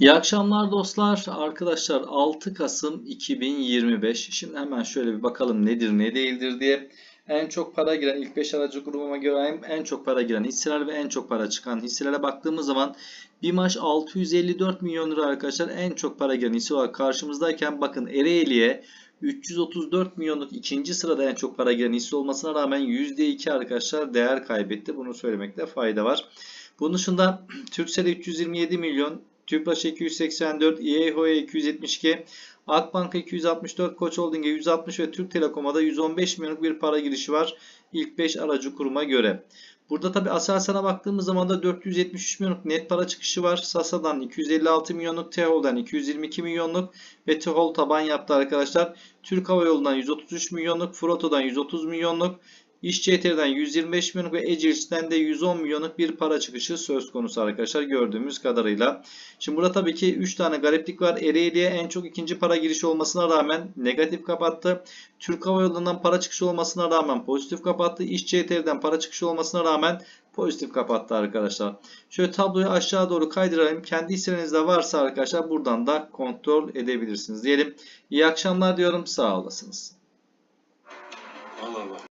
İyi akşamlar dostlar. Arkadaşlar 6 Kasım 2025. Şimdi hemen şöyle bir bakalım nedir ne değildir diye. En çok para giren ilk 5 aracı grubuma göre en çok para giren hisseler ve en çok para çıkan hisselere baktığımız zaman BİMAŞ 654 milyon lira arkadaşlar en çok para giren hisse olarak karşımızdayken bakın Ereğli'ye 334 milyonluk ikinci sırada en çok para giren hisse olmasına rağmen %2 arkadaşlar değer kaybetti. Bunu söylemekte fayda var. Bunun dışında Turkcell 327 milyon, Tüpraş 284, İEHO'ya 272, Akbank 264, Koç Holding'e 160 ve Türk Telekom'a da 115 milyonluk bir para girişi var ilk 5 aracı kuruma göre. Burada tabi Aselsan'a baktığımız zaman da 473 milyonluk net para çıkışı var. Sasa'dan 256 milyonluk, Tehol'dan 222 milyonluk ve Tehol taban yaptı arkadaşlar. Türk Hava Yolu'ndan 133 milyonluk, Froto'dan 130 milyonluk, İşCT'den 125 milyonluk ve Ecils'ten de 110 milyonluk bir para çıkışı söz konusu arkadaşlar gördüğümüz kadarıyla. Şimdi burada tabii ki 3 tane gariplik var. Ereğli'ye en çok ikinci para girişi olmasına rağmen negatif kapattı. Türk Hava Yolu'ndan para çıkışı olmasına rağmen pozitif kapattı. İşCT'den para çıkışı olmasına rağmen pozitif kapattı arkadaşlar. Şöyle tabloyu aşağı doğru kaydıralım. Kendi hisselerinizde varsa arkadaşlar buradan da kontrol edebilirsiniz diyelim. İyi akşamlar diyorum. Sağ olasınız. Allah Allah.